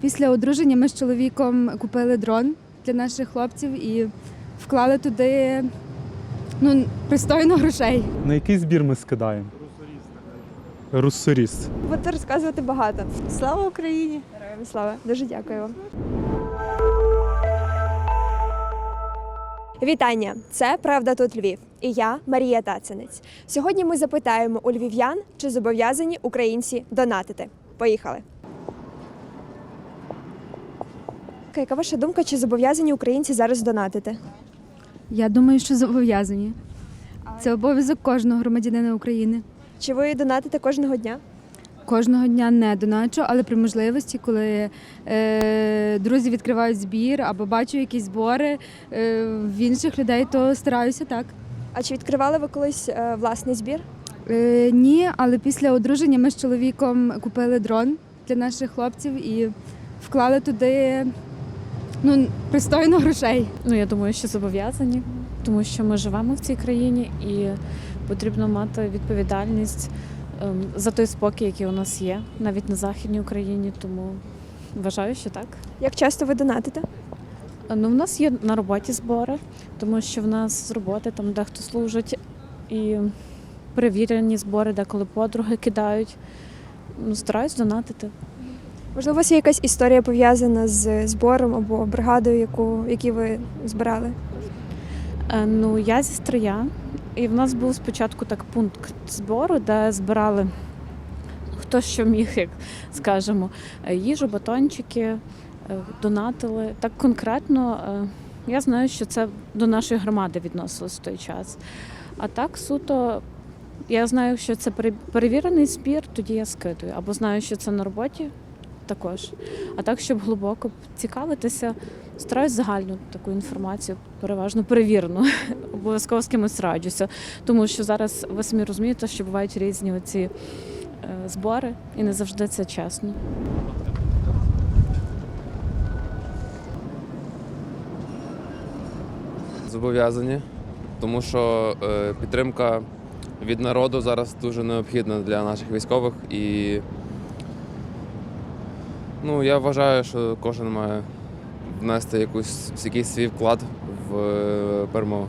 Після одруження ми з чоловіком купили дрон для наших хлопців і вклали туди ну, пристойно грошей. На який збір ми скидаємо? Руссоріст. Буду розказувати багато. Слава Україні! Героям слава! Дуже дякую вам. Вітання! Це Правда тут Львів. І я Марія Тацинець. Сьогодні ми запитаємо у львів'ян, чи зобов'язані українці донатити. Поїхали. Яка ваша думка, чи зобов'язані українці зараз донатити? Я думаю, що зобов'язані. Це обов'язок кожного громадянина України. Чи ви донатите кожного дня? Кожного дня не доначу, але при можливості, коли е, друзі відкривають збір або бачу якісь збори е, в інших людей, то стараюся так. А чи відкривали ви колись е, власний збір? Е, ні, але після одруження ми з чоловіком купили дрон для наших хлопців і вклали туди ну, пристойно грошей. Ну, я думаю, що зобов'язані, тому що ми живемо в цій країні і потрібно мати відповідальність ем, за той спокій, який у нас є, навіть на Західній Україні. Тому вважаю, що так. Як часто ви донатите? Ну, в нас є на роботі збори, тому що в нас з роботи там дехто служить і перевірені збори, деколи подруги кидають. Ну, стараюсь донатити. Можливо, у вас є якась історія пов'язана з збором або бригадою, яку, які ви збирали? Е, Ну, я зі Стрия, і в нас був спочатку так пункт збору, де збирали хто що міг, як скажемо, е, їжу, батончики, е, донатили. Так конкретно я знаю, що це до нашої громади відносилось в той час. А так суто. Я знаю, що це пере- перевірений збір, тоді я скидую. Або знаю, що це на роботі також. А так, щоб глибоко цікавитися, стараюсь загальну таку інформацію, переважно перевірену. Обов'язково з кимось раджуся. Тому що зараз ви самі розумієте, що бувають різні оці е, збори, і не завжди це чесно. Зобов'язані, тому що е, підтримка від народу зараз дуже необхідна для наших військових. І ну, я вважаю, що кожен має внести якусь, якийсь свій вклад в е, перемогу.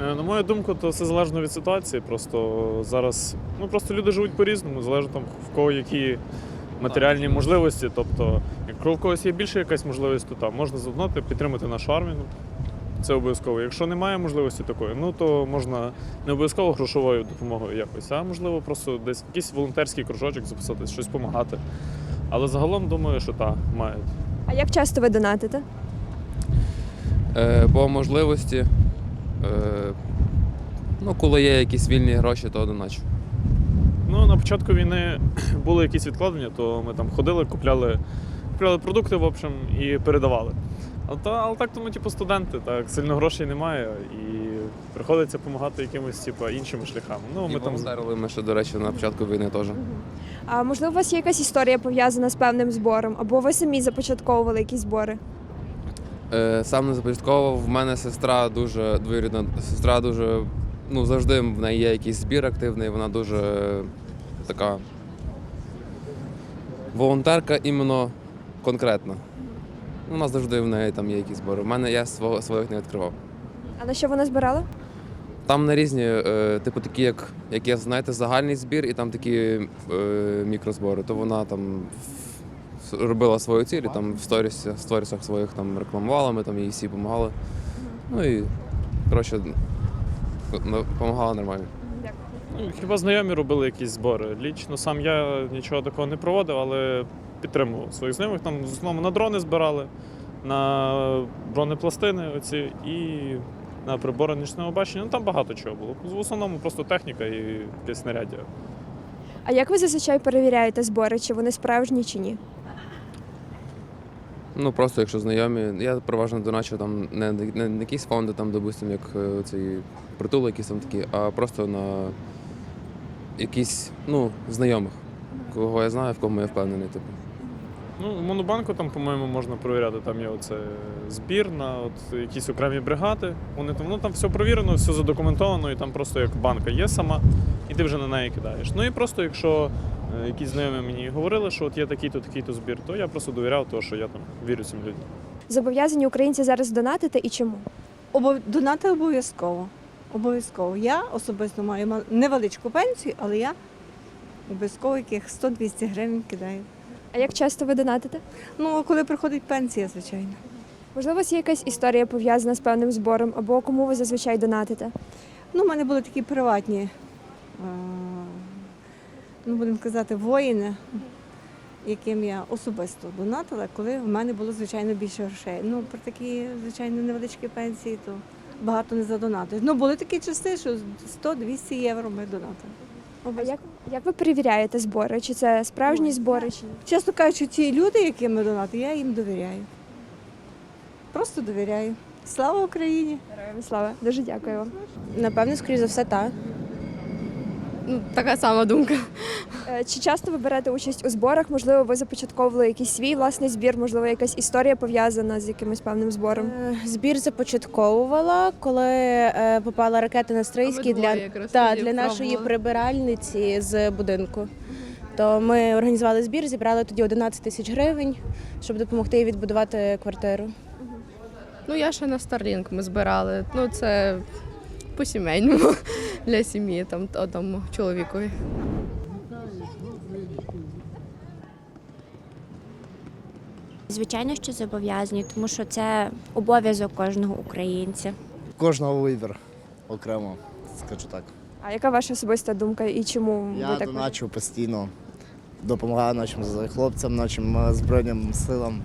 Е, На мою думку, то все залежно від ситуації. Просто зараз ну просто люди живуть по-різному, залежно там в кого які матеріальні можливості. Тобто, якщо в когось є більше якась можливість, то там можна задонати, підтримати нашу армію. Ну, Це обов'язково. Якщо немає можливості такої, ну то можна не обов'язково грошовою допомогою якось, а можливо просто десь якийсь волонтерський кружочок записатись, щось допомагати. Але загалом думаю, що так, мають. А як часто ви донатите? Е, по можливості, е, ну, коли є якісь вільні гроші, то доначу. Ну, на початку війни були якісь відкладення, то ми там ходили, купляли, купляли продукти, в общем, і передавали. Але, але так то ми, типу, студенти, так, сильно грошей немає, і приходиться допомагати якимось типу, іншими шляхами. Ну, ми там волонтерили ми ще, до речі, на початку війни теж. А можливо, у вас є якась історія пов'язана з певним збором, або ви самі започатковували якісь збори? Е, Сам не започатковував. В мене сестра дуже двоюрідна сестра дуже. Ну, завжди в неї є якийсь збір активний, вона дуже така волонтерка іменно конкретна. У нас завжди в неї там є якісь збори. У мене я свого своїх не відкривав. А на що вона збирала? Там на різні, е, типу, такі, як, як є, знаєте, загальний збір, і там такі е, мікрозбори. То вона там робила свою ціль, і там в сторіс, в сторісах своїх там рекламувала, ми там їй всі допомагали. Ну і коротше, допомагала нормально. ну, хіба знайомі робили якісь збори. Лічно сам я нічого такого не проводив, але підтримував своїх знайомих. Там в основному на дрони збирали, на бронепластини оці і на прибори нічного бачення. Ну там багато чого було. В основному просто техніка і якесь снаряддя. А як ви зазвичай перевіряєте збори, чи вони справжні, чи ні? Ну просто якщо знайомі. Я переважно доначу там не, не, не якісь фонди, там, допустим, як е, ці притули, якісь там такі, а просто на якісь ну, знайомих, кого я знаю, в кому я впевнений. Типу. Ну, в Монобанку там, по-моєму, можна перевіряти. Там є оце збір на от якісь окремі бригади. Вони там, ну там все провірено, все задокументовано, і там просто як банка є сама, і ти вже на неї кидаєш. Ну і просто якщо е, якісь знайомі мені говорили, що от є такий-то, такий-то збір, то я просто довіряв, тому що я там вірю цим людям. Зобов'язані українці зараз донатити і чому? Обов... Донати обов'язково. Обов'язково. Я особисто маю ма- невеличку пенсію, але я обов'язково яких 100-200 гривень кидаю. А як часто ви донатите? Ну, коли приходить пенсія, звичайно. Можливо, у вас є якась історія пов'язана з певним збором, або кому ви зазвичай донатите? Ну, у мене були такі приватні, е, ну, будемо казати, воїни, яким я особисто донатила, коли в мене було, звичайно, більше грошей. Ну, про такі, звичайно, невеличкі пенсії, то багато не задонатиш. Ну, були такі часи, що 100-200 євро ми донатили. А як, як ви перевіряєте збори? Чи це справжні збори? Чи ні? Чесно кажучи, ті люди, яким ми донати, я їм довіряю. Просто довіряю. Слава Україні! Героям Слава, дуже дякую вам. Напевно, скоріш за все, так. Ну, така сама думка. Е, Чи часто ви берете участь у зборах? Можливо, ви започатковували якийсь свій власний збір, можливо, якась історія пов'язана з якимось певним збором? Е, Збір започатковувала, коли е, попала ракета на Стрийський для, та, для нашої прибиральниці з будинку. То ми організували збір, зібрали тоді 11 тисяч гривень, щоб допомогти їй відбудувати квартиру. Ну, я ще на Starlink ми збирали. Ну, це по сімейному для сім'ї, там одному чоловікові. Звичайно, що зобов'язані, тому що це обов'язок кожного українця. Кожного вибір окремо, скажу так. А яка ваша особиста думка і чому ви Я так доначу постійно, допомагаю нашим хлопцям, нашим е, збройним силам.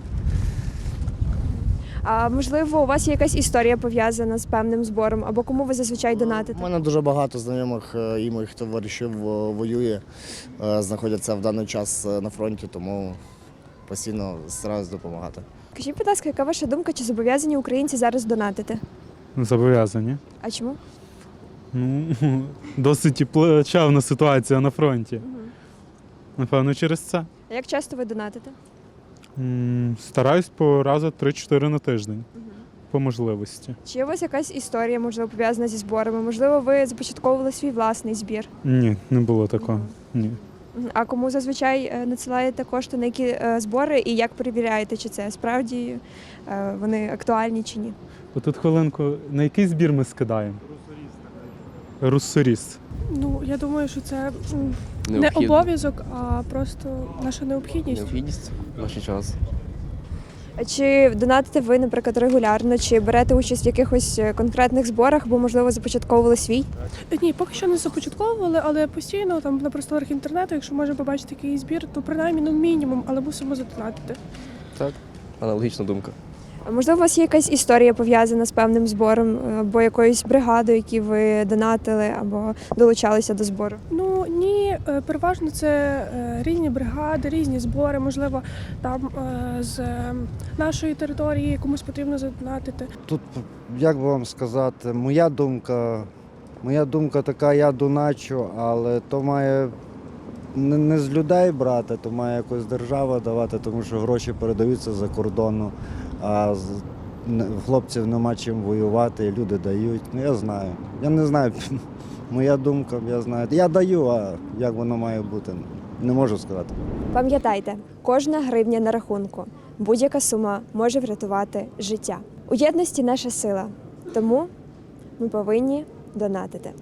А можливо, у вас є якась історія пов'язана з певним збором, або кому ви зазвичай донатите? У мене дуже багато знайомих е, і моїх товаришів е, воює, е, знаходяться в даний час на фронті, тому постійно стараюсь допомагати. Скажіть, будь ласка, яка ваша думка, чи зобов'язані українці зараз донатити? Зобов'язані. А чому? Ну, досить плачевна ситуація на фронті. Напевно, через це. А як часто ви донатите? М, Стараюсь по разу 3-4 на тиждень. По можливості. Чи є у вас якась історія, можливо, пов'язана зі зборами? Можливо, ви започатковували свій власний збір? Ні, не було такого. Ні. Мгм. А кому зазвичай е, надсилаєте кошти на які е, збори і як перевіряєте, чи це справді е, вони актуальні чи ні? Отут хвилинку, на який збір ми скидаємо? Руссоріс. Ну, я думаю, що це м, не обов'язок, а просто наша необхідність. Необхідність в наш час. Чи донатите ви, наприклад, регулярно, чи берете участь в якихось е, конкретних зборах, або можливо започатковували свій? Ні, поки що не започатковували, але постійно там на просторах інтернету, якщо можемо побачити якийсь збір, то принаймні ну мінімум, але мусимо задонатити. Так, Аналогічна думка. Можливо, у вас є якась історія пов'язана з певним збором, е, або якоюсь бригадою, які ви донатили, або долучалися до збору? Ну ні, е, переважно це е, різні бригади, різні збори, можливо, там з нашої території комусь потрібно задонатити. Тут, як би вам сказати, моя думка, моя думка така, я доначу, але то має не, не з людей брати, то має якось держава давати, тому що гроші передаються за кордону, а хлопців нема чим воювати, люди дають. Ну я знаю. Я не знаю. Моя думка, я знаю. Я даю, а як воно має бути, не можу сказати. Пам'ятайте, кожна гривня на рахунку, будь-яка сума може врятувати життя. У єдності наша сила, тому ми повинні донатити.